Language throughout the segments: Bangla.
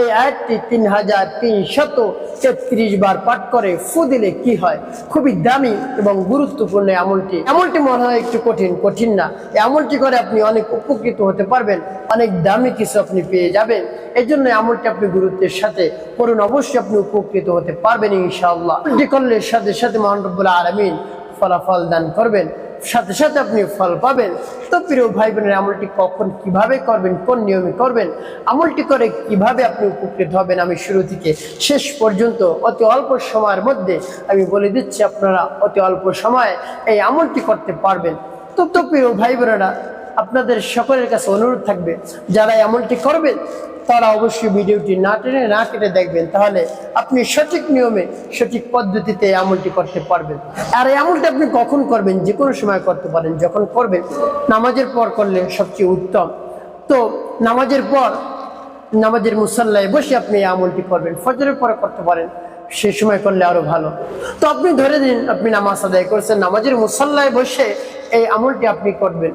এই আয়াতটি তিন হাজার তিনশত তেত্রিশ বার পাঠ করে, ফু দিলে কি হয়? খুবই দামি এবং গুরুত্বপূর্ণ আমলটি আমলটি মনে হয় একটু কঠিন কঠিন না। এই আমলটি করে আপনি অনেক উপকৃত হতে পারবেন, অনেক দামি কিছু আপনি পেয়ে যাবেন। এই জন্য আমলটি আপনি গুরুত্বের সাথে করুন, অবশ্যই আপনি উপকৃত হতে পারবেন ইনশাআল্লাহ। করলে সাথে সাথে মহানবুল আলমিন ফলাফল দান করবেন। সাথে সাথে আপনি ফল পাবেন। তো প্রিয় ভাই বোনের আমলটি কখন কীভাবে করবেন, কোন নিয়মে করবেন, আমলটি করে কীভাবে আপনি উপকৃত হবেন, আমি শুরু থেকে শেষ পর্যন্ত অতি অল্প সময়ের মধ্যে আমি বলে দিচ্ছি, আপনারা অতি অল্প সময়ে এই আমলটি করতে পারবেন। তো তো প্রিয় ভাই বোনেরা আপনাদের সকলের কাছে অনুরোধ থাকবে, যারা আমলটি করবেন তারা অবশ্যই ভিডিওটি না টেনে, না কেটে দেখবেন। তাহলে আপনি সঠিক নিয়মে, সঠিক পদ্ধতিতে আমলটি করতে পারবেন। আর এই আমলটি আপনি কখন করবেন? যে কোনো সময় করতে পারেন। যখন করবেন, নামাজের পর করলে সবচেয়ে উত্তম। তো নামাজের পর, নামাজের মুসাল্লায় বসে আপনি এই আমলটি করবেন। ফজরের পরে করতে পারেন, সে সময় করলে আরও ভালো। তো আপনি ধরে দিন আপনি নামাজ আদায় করছেন, নামাজের মুসাল্লায় বসে এই আমলটি আপনি করবেন।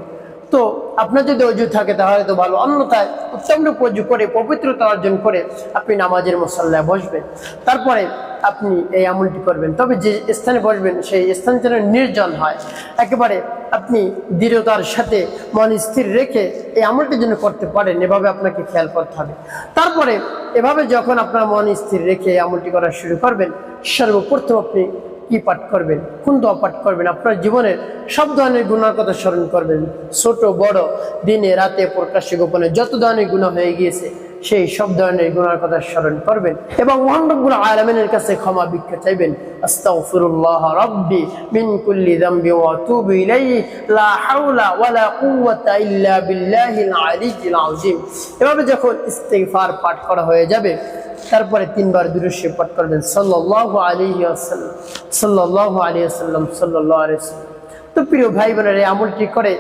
তো আপনার যদি অজু থাকে তাহলে তো ভালো। অন্যথায় উত্তম রূপ অজু করে, পবিত্রতা অর্জন করে আপনি নামাজের মশাল্লায় বসবেন। তারপরে আপনি এই আমলটি করবেন। তবে যে স্থানে বসবেন, সেই স্থান যেন নির্জন হয়। একেবারে আপনি দৃঢ়তার সাথে মন স্থির রেখে এই আমলটি যেন করতে পারেন, এভাবে আপনাকে খেয়াল করতে হবে। তারপরে এভাবে যখন আপনার মন স্থির রেখে এই আমলটি করা শুরু করবেন, সর্বপ্রথম আপনি কি পাঠ করবেন? কোন দোয়া পাঠ করবেন? আপনার জীবনের সব ধরনের গুণার কথা স্মরণ করবেন। ছোট, বড়, দিনে, রাতে, প্রকাশ্যে, গোপনে যত ধরনের গুণা হয়ে গিয়েছে সেই সব ধরনের গুণার কথা স্মরণ করবেন এবং মহানবুল আলমিনের কাছে ক্ষমা ভিক্ষা চাইবেন। আস্তাগফিরুল্লাহ রাব্বি মিন কুল্লি যামবি ওয়া আতুবু ইলাইহি। লা হাওলা ওয়ালা কুওয়াতা ইল্লা বিল্লাহিল আলিয়্যিল আযীম। এভাবে যখন ইস্তিগফার পাঠ করা হয়ে যাবে, তারপরে তিনবার দুরুশে পাঠ করবেন। সাল্লাহ আলী আসাল্লাম সাল্লাহ আলী আসাল্লাম সাল্লাহ আলী তো প্রিয় ভাই বোনের এই আমলটি করে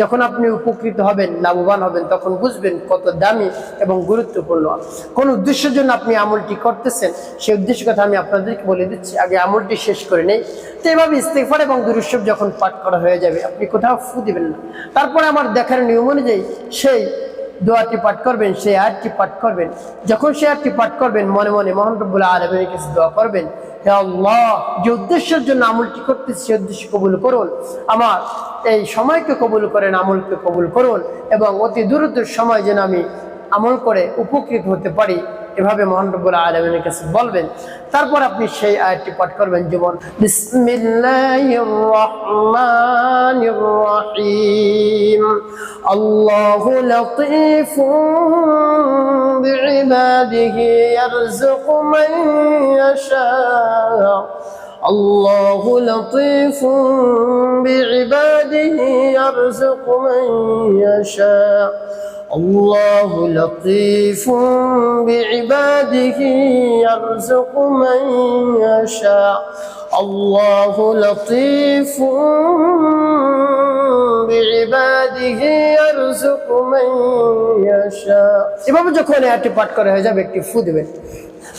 যখন আপনি উপকৃত হবেন, লাভবান হবেন, তখন বুঝবেন কত দামি এবং গুরুত্বপূর্ণ। কোন উদ্দেশ্যের জন্য আপনি আমলটি করতেছেন সেই উদ্দেশ্য কথা আমি আপনাদেরকে বলে দিচ্ছি। আগে আমলটি শেষ করে নেই। তো এভাবে ইস্তেফার এবং দুরুসব যখন পাঠ করা হয়ে যাবে, আপনি কোথাও ফু দিবেন না। তারপরে আমার দেখার নিয়ম অনুযায়ী সেই দোয়াটি পাঠ করবেন সেই আয়াতটি পাঠ করবেন। যখন সে আয়াতটি পাঠ করবেন, মনে মনে মোহন রব্বুল আলমের কাছে দোয়া করবেন, হে আল্লাহ, যে উদ্দেশ্যের জন্য আমলটি করতেছি, সে উদ্দেশ্য কবুল করুন। আমার এই সময়কে কবুল করেন, আমলকে কবুল করুন এবং অতি দ্রুত সময় যেন আমি আমল করে উপকৃত হতে পারি। এভাবে মোহন রব্বুল আলমের কাছে বলবেন তারপর আপনি সেই আয়াতটি পাঠ করবেন যেমন বিসমিল্লাহির রহমানির রহিম আল্লাহু লাতীফুম বিইবাদিহি ইয়ারযুকু মান ইয়াশা الله لطيف بعباده يرزق من يشاء الله لطيف بعباده يرزق من يشاء الله لطيف بعباده يرزق من يشاء এভাবে যখন এটি পাঠ করা হয়ে যাবে একটি ফু দেবেন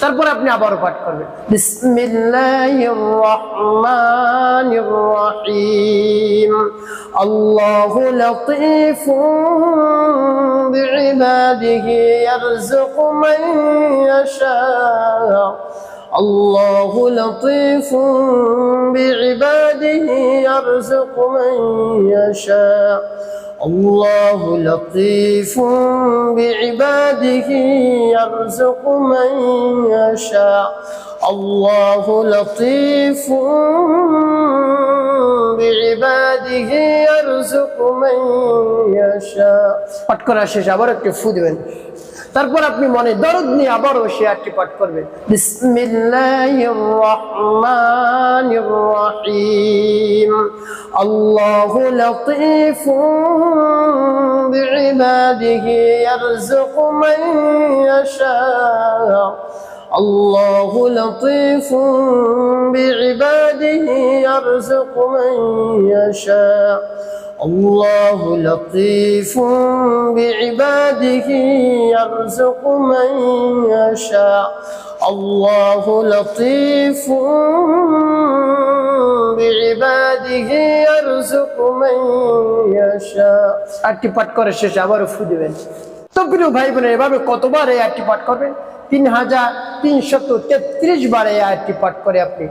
তারপর আপনি আবারও পাঠ করবেন বিসমিল্লাহির রহমানির রহিম الله لطيف بعباده يرزق من يشاء. الله لطيف بعباده يرزق من يشاء. الله لطيف بعباده يرزق من يشاء. الله لطيف بعباده يرزق من يشاء পাঠ করা শেষ আবার একটু ফু দেবেন তারপর আপনি মনে দরদ নিয়ে আবারও সে আটটি পাঠ করবেন বিসমিল্লাহির রহমানির রহিম আল্লাহু লাতীফুম বিইবাদিহি ইয়ারযুকু মান ইয়াশা الله لطيف بعباده يرزق من يشاء الله لطيف بعباده يرزق من يشاء الله لطيف بعباده يرزق من يشاء আটটি পাঠ করে শেষে আবারও ফু দিবেন তো প্রিয় ভাই বোনের এভাবে কতবার এই আটটি পাঠ করবেন তিন হাজার তিনশত তেত্রিশ বার এই আটটি পাঠ করে আপনি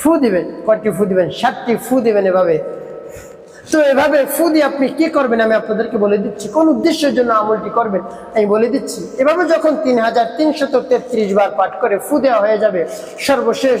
ফু দিবেন। কয়টি ফু দিবেন? ষাটটি ফু দিবেন এভাবে। তো এভাবে ফু দিয়ে আপনি কি করবেন? আমি আপনাদেরকে বলে দিচ্ছি, কোন উদ্দেশ্যের জন্য আমলটি করবেন? আমি বলে দিচ্ছি, এভাবে যখন তিন হাজার তিনশত তেত্রিশ বার পাঠ করে ফু দেওয়া হয়ে যাবে, সর্বশেষ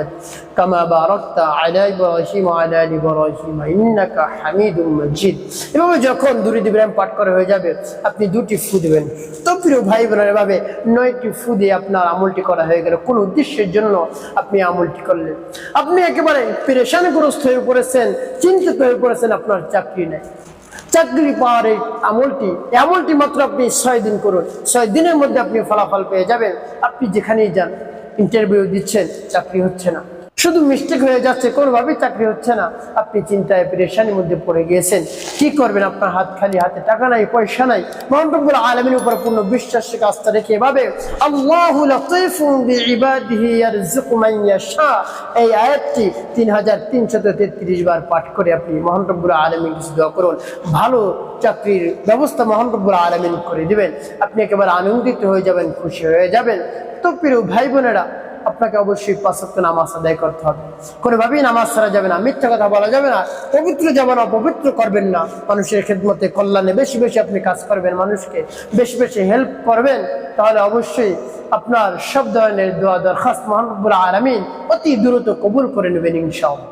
كما باركت على ابراهيم وعلى ال ابراهيم انك حميد مجيد এভাবে যখন দুরুদ ইব্রাহিম পাঠ করা হয়ে যাবে আপনি দুটি ফু দিবেন তো প্রিয় ভাই বোনের এভাবে নয়টি ফু দিয়ে আপনার আমলটি করা হয়ে গেল কোন উদ্দেশ্যের জন্য আপনি আমলটি করলেন আপনি একেবারে পেরেশানগ্রস্ত হয়ে পড়েছেন চিন্তিত হয়ে পড়েছেন আপনার চাকরি নেই চাকরি পাওয়ার এই আমলটি এই আমলটি মাত্র আপনি ছয় দিন করুন ছয় দিনের মধ্যে আপনি ফলাফল পেয়ে যাবেন আপনি যেখানেই যান ইন্টারভিউ দিচ্ছেন চাকরি হচ্ছে না। শুধু মিস্টেক হয়ে যাচ্ছে, কোনোভাবেই চাকরি হচ্ছে না। আপনি চিন্তায় পেরেশানির মধ্যে পড়ে গিয়েছেন। কি করবেন আপনার হাত খালি হাতে? টাকা নাই, পয়সা নাই। মহানবুল আলমীর উপর পূর্ণ বিশ্বাস রেখে আস্থা রেখে এভাবে আল্লাহু লাতীফুন বিইবাদিহি ইয়ারযুকু মান ইয়াশা। এই আয়াতটি 3333 বার পাঠ করে আপনি মহান রব্বুল কিছু দোয়া করুন। ভালো চাকরির ব্যবস্থা মহান রব্বুল আলামিন করে দিবেন। আপনি একেবারে আনন্দিত হয়ে যাবেন, খুশি হয়ে যাবেন। তো প্রিয় ভাই বোনেরা আপনাকে অবশ্যই পাঁচত্ব নামাজ আদায় করতে হবে। কোনোভাবেই নামাজ ছাড়া যাবে না, মিথ্যা কথা বলা যাবে না, পবিত্র যাবে না অপবিত্র করবেন না, মানুষের খেদমতে কল্যাণে বেশি বেশি আপনি কাজ করবেন, মানুষকে বেশি বেশি হেল্প করবেন, তাহলে অবশ্যই আপনার সব ধরনের দোয়া দরখাস্ত মহানবুল আলমিন অতি দ্রুত কবুল করে নেবেন ইনশাআল্লাহ।